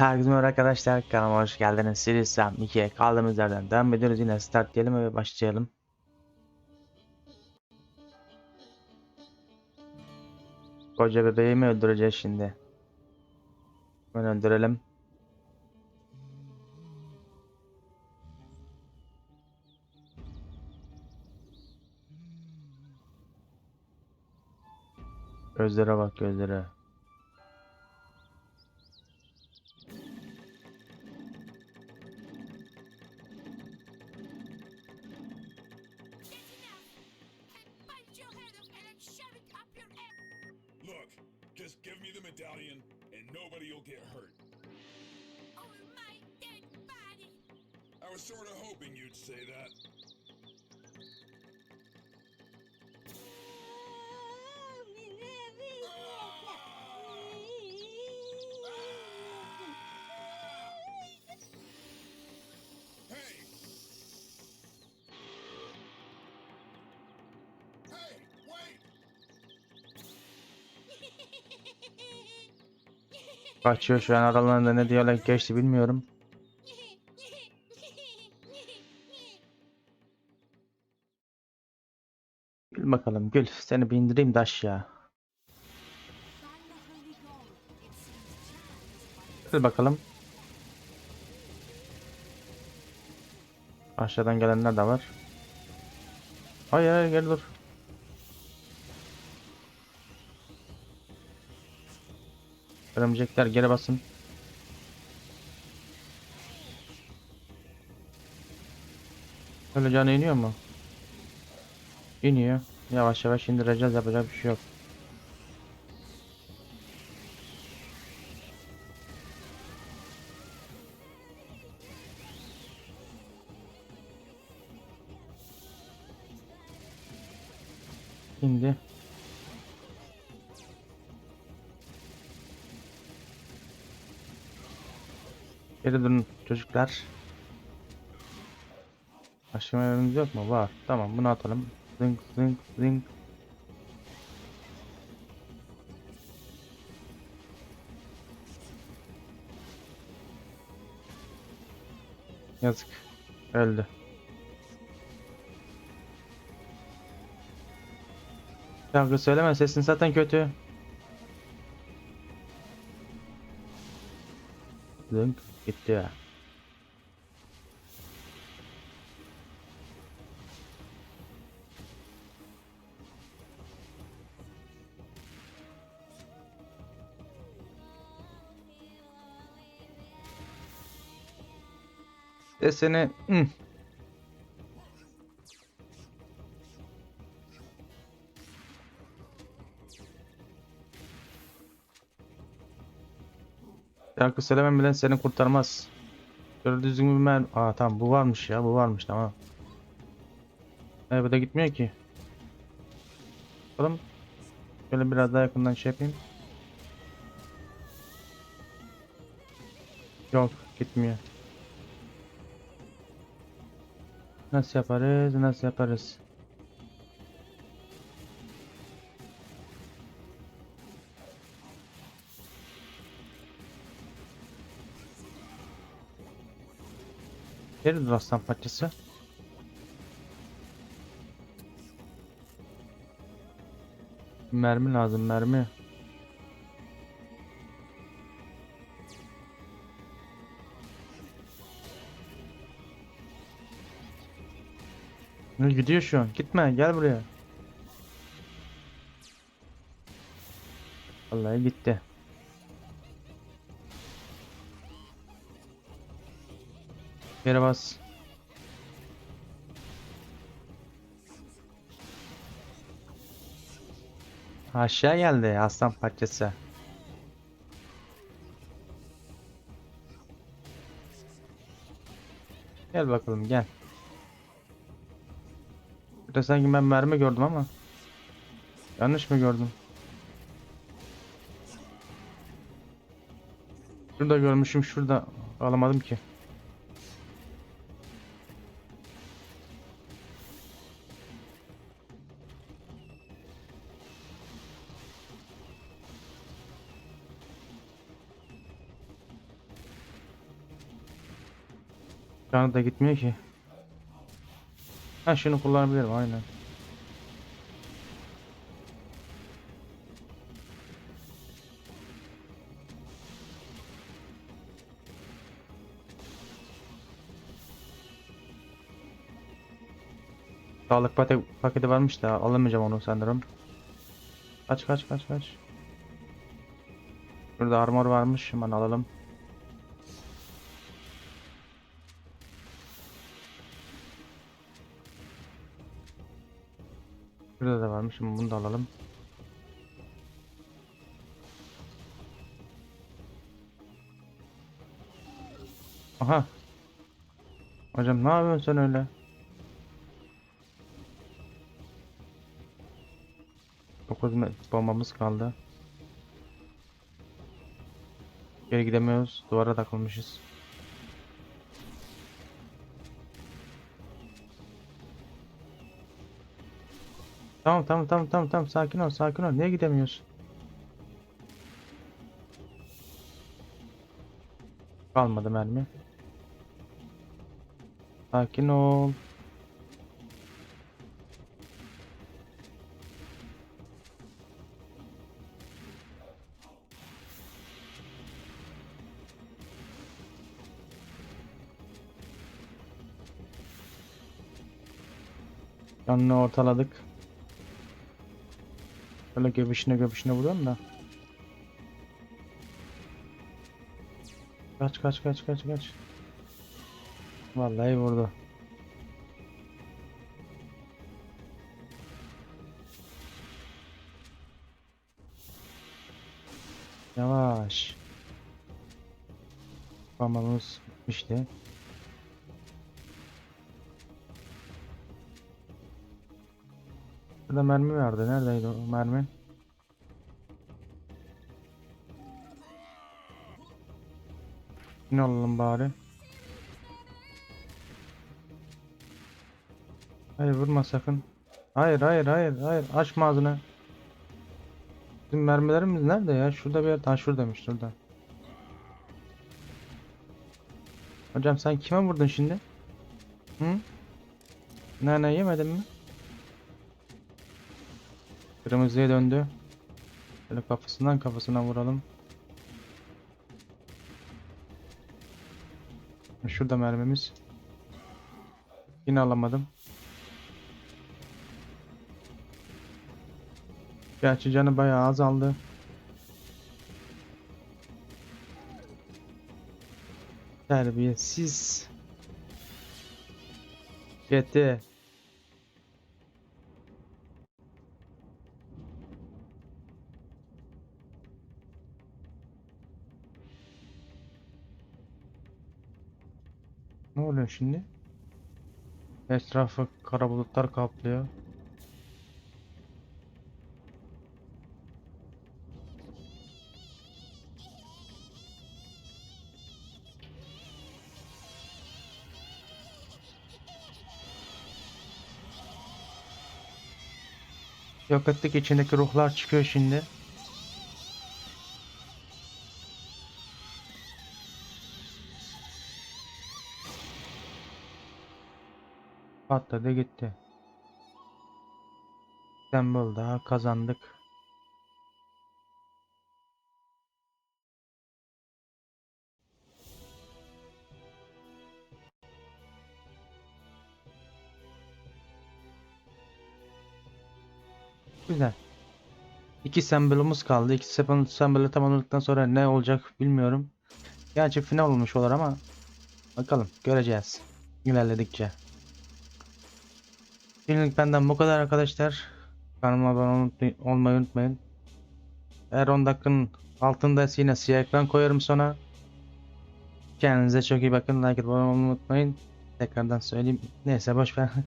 Herkese merhaba arkadaşlar kanalıma hoş geldiniz. Series Sam 2'ye kaldığımız yerden devam ediyoruz. Yine start diyelim ve başlayalım. Koca bebeği mi öldüreceğiz şimdi? Ben öldürelim. Gözlere bak gözlere. Medallion and nobody will get hurt. Over my dead body. I was sort of hoping you'd say that. Kaçıyor şu an aralarında ne diyalog geçti bilmiyorum. Gül bakalım gül. Seni bir indireyim de aşağı. Gül bakalım. Aşağıdan gelenler de var. Hayır hayır gel dur. Örümcekler geri basın. Öyle canı iniyor mu? İniyor. Yavaş yavaş indireceğiz yapacak bir şey yok. İndi. Geri dönün çocuklar. Başka yerimiz yok mu? Var. Tamam bunu atalım. Zınk zınk zınk. Yazık. Öldü. Şarkı söyleme sesin zaten kötü. Zınk gitti. Sesini hmm. Şarkı söylemem bile seni kurtarmaz. Şöyle düzgün bir mer... Aa tamam bu varmış ya bu varmış tamam. E bu da gitmiyor ki. Bakalım. Şöyle biraz daha yakından şey yapayım. Yok gitmiyor. Nasıl yaparız? Nasıl yaparız? Nerede aslan parçası? Mermi lazım mermi. Ne gidiyor şu an? Gitme gel buraya. Vallahi gitti. Geri bas. Aşağı geldi aslan parçası. Gel bakalım gel. Burada sanki ben mermi gördüm ama. Yanlış mı gördüm? Şurada görmüşüm şurada alamadım ki. Canı da gitmiyor ki. Ha şunu kullanabilirim aynen. Sağlık paketi varmış da alamayacağım onu sanırım. Kaç kaç kaç kaç. Burada armor varmış hemen alalım. Burada da varmış ama bunu da alalım. Aha. Hocam ne yapıyorsun sen öyle? Dokuz bombamız kaldı. Geri gidemiyoruz. Duvara takılmışız. Tamam tamam tamam tamam tamam sakin ol sakin ol. Niye gidemiyorsun? Kalmadı mermi. Sakin ol. Canını ortaladık. Böyle göbüşüne göbüşüne vuruyorum da. Kaç kaç kaç kaç kaç. Vallahi vurdu. Yavaş. Bombamız bitmişti. Burada mermi vardı. Neredeydi o mermi? Ne alalım bari? Hayır vurma sakın. Hayır hayır hayır hayır açma ağzını. Bizim mermilerimiz nerede ya? Şurada bir yer. Ha şuradaymış şurada. Hocam sen kime vurdun şimdi? Hı? Nane yemedin mi? Kırmızıya döndü. Böyle kafasından kafasına vuralım. Şurada mermimiz. Yine alamadım. Gerçi canı bayağı azaldı. Terbiyesiz. Gitti. Oluyor şimdi? Etrafı kara bulutlar kaplıyor. Yok ettik içindeki ruhlar çıkıyor şimdi. Patladı gitti. Sembol daha kazandık. Güzel. İki sembolümüz kaldı. İki sembol- sembolü tamamladıktan sonra ne olacak bilmiyorum. Gerçi final olmuş olur ama bakalım göreceğiz ilerledikçe. Şimdilik benden bu kadar arkadaşlar. Kanalıma abone olmayı- unutmayın. Eğer 10 dakikanın altındaysa yine siyah ekran koyarım sonra. Kendinize çok iyi bakın. Like abone olmayı unutmayın. Tekrardan söyleyeyim. Neyse boş ver.